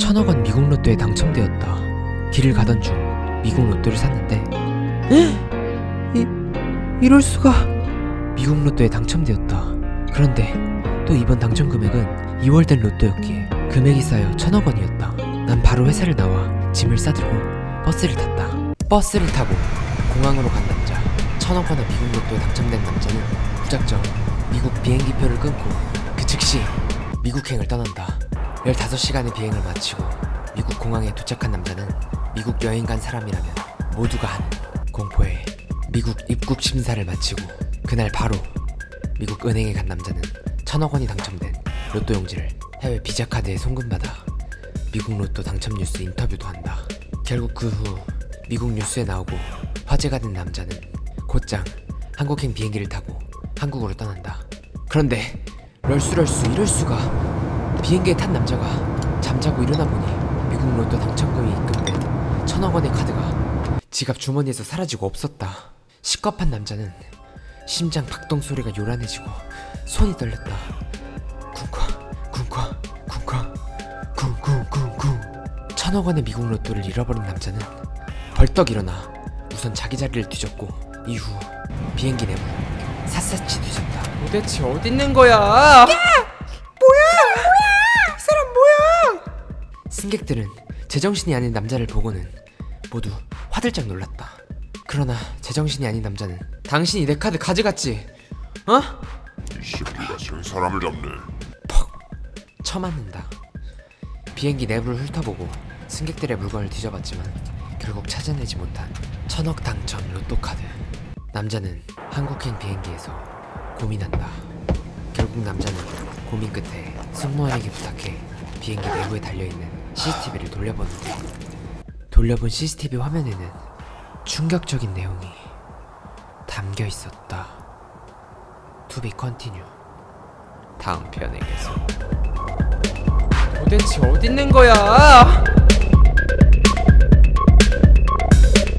천억 원 미국 로또에 당첨되었다. 길을 가던 중 미국 로또를 샀는데 이 이럴 수가 미국 로또에 당첨되었다. 그런데 또 이번 당첨 금액은 2월 된 로또였기에 금액이 쌓여 천억 원이었다. 난 바로 회사를 나와 짐을 싸들고 버스를 탔다. 버스를 타고 공항으로 간 남자. 천억 원의 미국 로또에 당첨된 남자는 무작정 미국 비행기표를 끊고 그 즉시 미국행을 떠난다. 15시간의 비행을 마치고 미국 공항에 도착한 남자는 미국 여행 간 사람이라면 모두가 한 공포에 미국 입국 심사를 마치고 그날 바로 미국 은행에 간 남자는 천억 원이 당첨된 로또 용지를 해외 비자 카드에 송금받아 미국 로또 당첨 뉴스 인터뷰도 한다. 결국 그 후 미국 뉴스에 나오고 화제가 된 남자는 곧장 한국행 비행기를 타고 한국으로 떠난다. 그런데 럴수럴수 이럴 수가 비행기에 탄 남자가 잠자고 일어나 보니 미국 로또 당첨금이 입금된 천억 원의 카드가 지갑 주머니에서 사라지고 없었다. 시겁한 남자는 심장 박동 소리가 요란해지고 손이 떨렸다. 쿵쾅 쿵쾅 쿵쾅 쿵쿵쿵쿵 천억 원의 미국 로또를 잃어버린 남자는 벌떡 일어나 우선 자기 자리를 뒤졌고 이후 비행기 내부 샅샅이 뒤졌다. 도대체 어디 있는 거야? 승객들은 제정신이 아닌 남자를 보고는 모두 화들짝 놀랐다. 그러나 제정신이 아닌 남자는 당신이 내 카드 가져갔지? 어? 이 새끼가 전 사람을 잡네. 쳐맞는다. 비행기 내부를 훑어보고 승객들의 물건을 뒤져봤지만 결국 찾아내지 못한 천억 당첨 로또 카드. 남자는 한국행 비행기에서 고민한다. 결국 남자는 고민 끝에 승무원에게 부탁해 비행기 내부에 달려있는 CCTV를 돌려보는데 돌려본 CCTV 화면에는 충격적인 내용이 담겨 있었다. To be continue. 다음 편에 계속. 도대체 어디 있는 거야?